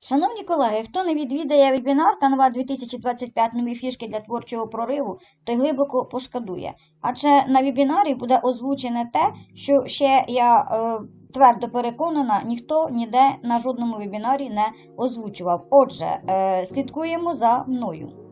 Шановні колеги, хто не відвідає вебінар Канва 2025 нові фішки для творчого прориву, той глибоко пошкодує. Адже на вебінарі буде озвучене те, що ще я е, твердо переконана, ніхто ніде на жодному вебінарі не озвучував. Отже, е, слідкуємо за мною.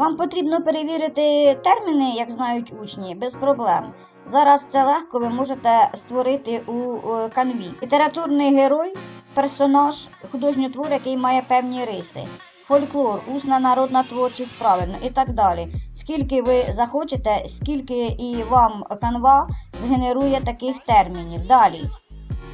Вам потрібно перевірити терміни, як знають учні, без проблем. Зараз це легко ви можете створити у е, канві. Літературний герой, персонаж, художній твор, який має певні риси. Фольклор, усна народна творчість, правильно і так далі. Скільки ви захочете, скільки і вам канва згенерує таких термінів. Далі.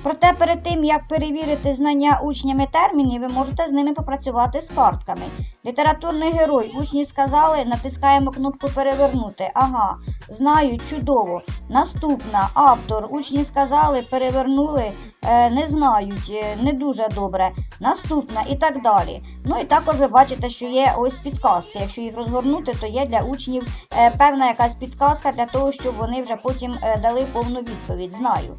Проте перед тим, як перевірити знання учнями термінів, ви можете з ними попрацювати з картками. Літературний герой. Учні сказали, натискаємо кнопку перевернути. Ага, знаю, чудово. Наступна автор. Учні сказали, перевернули, е, не знають, е, не дуже добре. Наступна і так далі. Ну і також ви бачите, що є ось підказки. Якщо їх розгорнути, то є для учнів е, певна якась підказка для того, щоб вони вже потім дали повну відповідь. Знаю.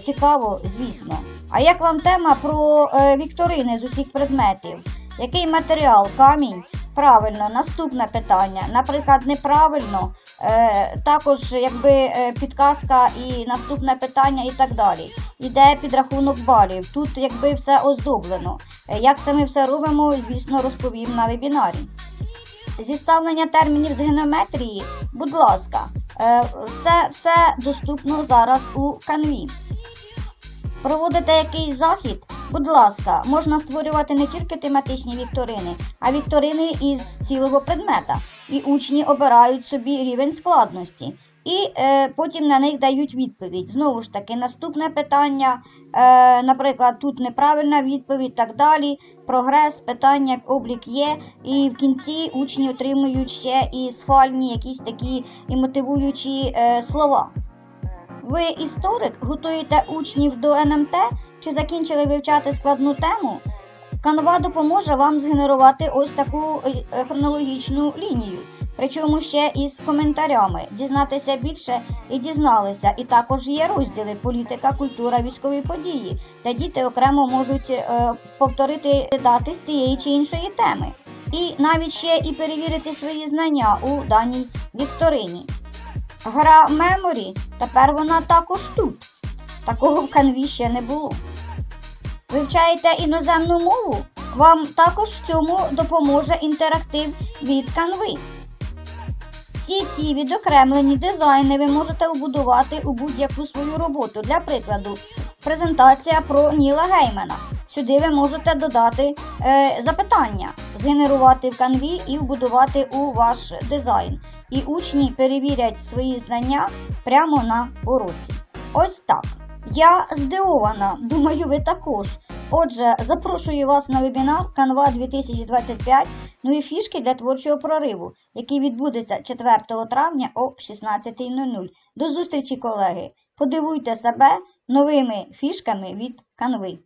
Цікаво, звісно. А як вам тема про вікторини з усіх предметів? Який матеріал? Камінь? Правильно, наступне питання. Наприклад, неправильно, е, також якби е, підказка і наступне питання і так далі. Іде підрахунок балів. Тут якби все оздоблено. Е, Як це ми все робимо, звісно, розповім на вебінарі. Зіставлення термінів з геометрії, будь ласка, е, це все доступно зараз у канві. Проводите якийсь захід? Будь ласка, можна створювати не тільки тематичні вікторини, а вікторини із цілого предмета. І учні обирають собі рівень складності. І е, потім на них дають відповідь. Знову ж таки, наступне питання, е, наприклад, тут неправильна відповідь, так далі. Прогрес, питання, облік є. І в кінці учні отримують ще і схвальні якісь такі і мотивуючі е, слова. Ви історик, готуєте учнів до НМТ чи закінчили вивчати складну тему? Canva допоможе вам згенерувати ось таку е, хронологічну лінію, причому ще із коментарями. Дізнатися більше і дізналися. І також є розділи політика, культура, військові події, де діти окремо можуть е, повторити дати з тієї чи іншої теми. І навіть ще і перевірити свої знання у даній вікторині. Гра Меморі, тепер вона також тут. Такого в канві ще не було. Вивчаєте іноземну мову? Вам також в цьому допоможе інтерактив від канви. Всі ці відокремлені дизайни ви можете вбудувати у будь-яку свою роботу. Для прикладу, презентація про Ніла Геймена. Сюди ви можете додати е, запитання, згенерувати в канві і вбудувати у ваш дизайн. І учні перевірять свої знання прямо на уроці. Ось так. Я здивована, думаю, ви також. Отже, запрошую вас на вебінар Canva 2025 нові фішки для творчого прориву, який відбудеться 4 травня о 16.00. До зустрічі, колеги! Подивуйте себе новими фішками від Canva.